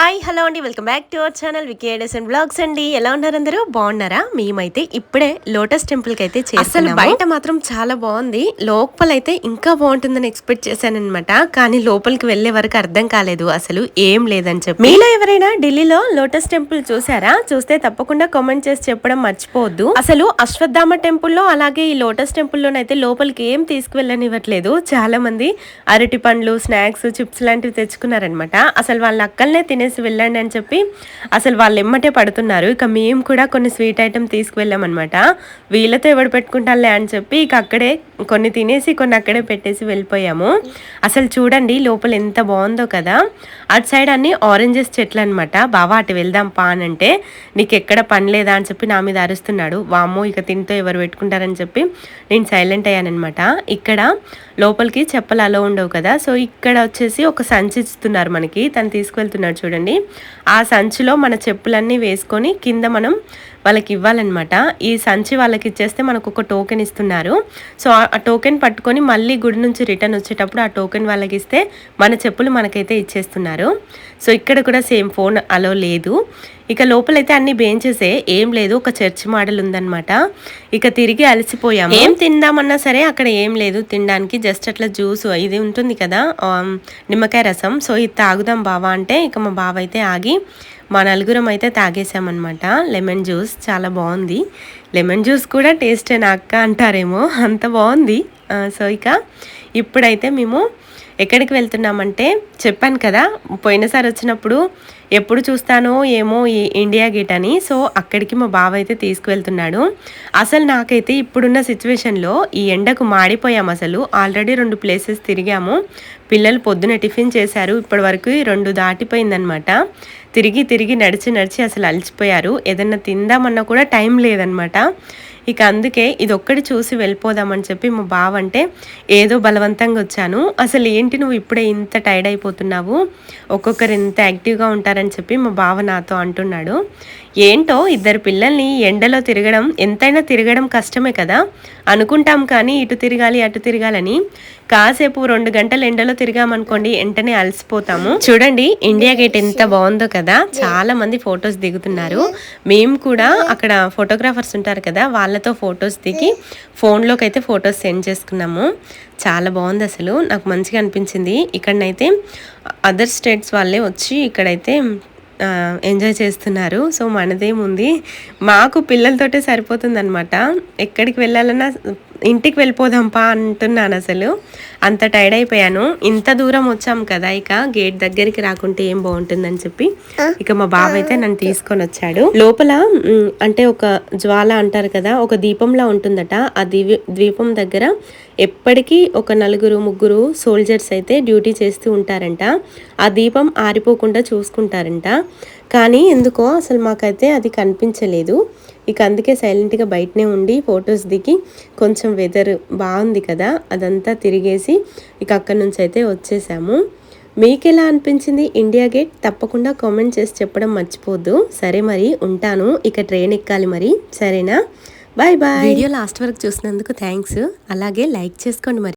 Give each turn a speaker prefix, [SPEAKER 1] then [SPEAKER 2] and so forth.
[SPEAKER 1] Hi hello అండి. Welcome back to our channel వికేడెస్ and vlogs అండి. ఎలా ఉన్నారు అందరూ? బాగున్నారా? మేమైతే ఇప్పుడే లోటస్ టెంపుల్కి అయితే అసలు బయట మాత్రం చాలా బాగుంది. లోపలైతే ఇంకా బాగుంటుందని ఎక్స్పెక్ట్ చేశానన్నమాట. కానీ లోపలికి వెళ్ళే వరకు అర్థం కాలేదు. అసలు ఏం లేదని చెప్పి. మీలో ఎవరైనా ఢిల్లీలో లోటస్ టెంపుల్ చూసారా? చూస్తే తప్పకుండా కామెంట్ చేసి చెప్పడం మర్చిపోవద్దు. అసలు అశ్వత్థామ టెంపుల్లో అలాగే ఈ లోటస్ టెంపుల్లోనైతే లోపలికి ఏం తీసుకువెళ్ళనివ్వట్లేదు. చాలా మంది అరటి పండ్లు స్నాక్స్ చిప్స్ లాంటివి తెచ్చుకున్నారనమాట అసలు వాళ్ళ అక్కల్నే చేసి వెళ్ళండి అని చెప్పి అసలు వాళ్ళు ఎమ్మటే పడుతున్నారు. ఇక మేము కూడా కొన్ని స్వీట్ ఐటెం తీసుకువెళ్ళామన్నమాట. వీళ్ళతో ఎవడు పెట్టుకుంటానులే అని చెప్పి ఇక అక్కడే కొన్ని తినేసి కొన్ని అక్కడే పెట్టేసి వెళ్ళిపోయాము. అసలు చూడండి లోపల ఎంత బాగుందో కదా. అటు సైడ్ అన్ని ఆరెంజెస్ చెట్లు అనమాట బావా అటు వెళ్దాం పా అని అంటే నీకు ఎక్కడ పని లేదా? అని చెప్పి నా మీద అరుస్తున్నాడు. వామ్మో ఇక తింటూ ఎవరు పెట్టుకుంటారని చెప్పి నేను సైలెంట్ అయ్యానమాట ఇక్కడ లోపలికి చెప్పలు అలో ఉండవు కదా. సో ఇక్కడ వచ్చేసి ఒక సంచి ఇస్తున్నారు మనకి. తను తీసుకువెళ్తున్నాడు చూడండి. ఆ సంచిలో మన చెప్పులన్నీ వేసుకొని కింద మనం వాళ్ళకి ఇవ్వాలన్నమాట. ఈ సంచి వాళ్ళకి ఇచ్చేస్తే మనకు ఒక టోకెన్ ఇస్తున్నారు. సో ఆ టోకెన్ పట్టుకొని మళ్ళీ గుడి నుంచి రిటర్న్ వచ్చేటప్పుడు ఆ టోకెన్ వాళ్ళకి ఇస్తే మన చెప్పులు మనకైతే ఇచ్చేస్తున్నారు. సో ఇక్కడ కూడా సేమ్ ఫోన్ అలో లేదు. ఇక లోపలైతే అన్ని బెంచెసే ఏం లేదు ఒక చర్చ్ మోడల్ ఉందన్నమాట ఇక తిరిగి అలసిపోయాము. ఏం తిందామన్నా సరే అక్కడ ఏం లేదు. తినడానికి జస్ట్ అట్లా జ్యూస్ ఇది ఉంటుంది కదా నిమ్మకాయ రసం. సో ఇది తాగుదాం బావా అంటే ఇక మా బావ అయితే ఆగి మా నలుగురం అయితే తాగేసామన్నమాట లెమన్ జ్యూస్ చాలా బాగుంది లెమన్ జ్యూస్ కూడా టేస్ట్ అక్క అంటారేమో. అంత బాగుంది సో ఇక ఇప్పుడైతే మేము ఎక్కడికి వెళ్తున్నామంటే చెప్పాను కదా పోయినసారి వచ్చినప్పుడు ఎప్పుడు చూస్తానో ఏమో ఈ ఇండియా గేట్ అని. సో అక్కడికి మా బావ అయితే తీసుకువెళ్తున్నాడు. అసలు నాకైతే ఇప్పుడున్న సిచ్యువేషన్లో ఈ ఎండకు మాడిపోయాం అసలు. ఆల్రెడీ రెండు ప్లేసెస్ తిరిగాము. పిల్లలు పొద్దున టిఫిన్ చేశారు. ఇప్పటి వరకు రెండు దాటిపోయిందనమాట తిరిగి తిరిగి నడిచి నడిచి అసలు అలసిపోయారు. ఏదన్నా తిందామన్నా కూడా టైం లేదనమాట ఇక అందుకే ఇది ఒక్కటి చూసి వెళ్ళిపోదామని చెప్పి మా బావ అంటే ఏదో బలవంతంగా వచ్చాను. అసలు ఏంటి నువ్వు ఇప్పుడే ఇంత టైర్డ్ అయిపోతున్నావు? ఒక్కొక్కరు ఇంత యాక్టివ్గా ఉంటారని చెప్పి మా బావ నాతో అంటున్నాడు. ఏంటో ఇద్దరు పిల్లల్ని ఎండలో తిరగడం ఎంతైనా తిరగడం కష్టమే కదా? అనుకుంటాం కానీ ఇటు తిరగాలి అటు తిరగాలని. కాసేపు రెండు గంటలు ఎండలో తిరిగామనుకోండి వెంటనే అలసిపోతాము. చూడండి ఇండియా గేట్ ఎంత బాగుందో కదా. చాలా మంది ఫొటోస్ దిగుతున్నారు. మేము కూడా అక్కడ ఫోటోగ్రాఫర్స్ ఉంటారు కదా వాళ్ళతో ఫొటోస్ దిగి ఫోన్లోకి అయితే ఫొటోస్ సెండ్ చేసుకున్నాము. చాలా బాగుంది అసలు. నాకు మంచిగా అనిపించింది. ఇక్కడనైతే అదర్ స్టేట్స్ వాళ్ళే వచ్చి ఇక్కడైతే ఎంజాయ్ చేస్తున్నారు. సో మనదేముంది? మాకు పిల్లలతోటే సరిపోతుంది అనమాట ఎక్కడికి వెళ్ళాలన్నా ఇంటికి వెళ్ళిపోదాంపా అంటున్నాను అసలు. అంత టైర్డ్ అయిపోయాను. ఇంత దూరం వచ్చాం కదా ఇక. గేట్ దగ్గరికి రాకుంటే ఏం బాగుంటుందని చెప్పి. ఇక మా బావ అయితే నన్ను తీసుకొని వచ్చాడు. లోపల అంటే ఒక జ్వాల అంటారు కదా ఒక దీపంలా ఉంటుందట. ఆ ద్వీపం దగ్గర ఎప్పటికీ ఒక నలుగురు ముగ్గురు సోల్జర్స్ అయితే డ్యూటీ చేస్తూ ఉంటారంట. ఆ దీపం ఆరిపోకుండా చూసుకుంటారంట. కానీ ఎందుకో అసలు మాకైతే అది కనిపించలేదు. ఇక అందుకే సైలెంట్గా బయటనే ఉండి ఫొటోస్ దిగి కొంచెం వెదర్ బాగుంది కదా అదంతా తిరిగేసి ఇక అక్కడి నుంచి అయితే వచ్చేసాము. మీకు ఎలా అనిపించింది ఇండియా గేట్ తప్పకుండా కామెంట్ చేసి చెప్పడం మర్చిపోద్దు. సరే మరి ఉంటాను. ఇక ట్రైన్ ఎక్కాలి మరి. సరేనా? బాయ్ బాయ్ వీడియో లాస్ట్ వరకు చూసినందుకు థ్యాంక్స్ అలాగే లైక్ చేసుకోండి మరి.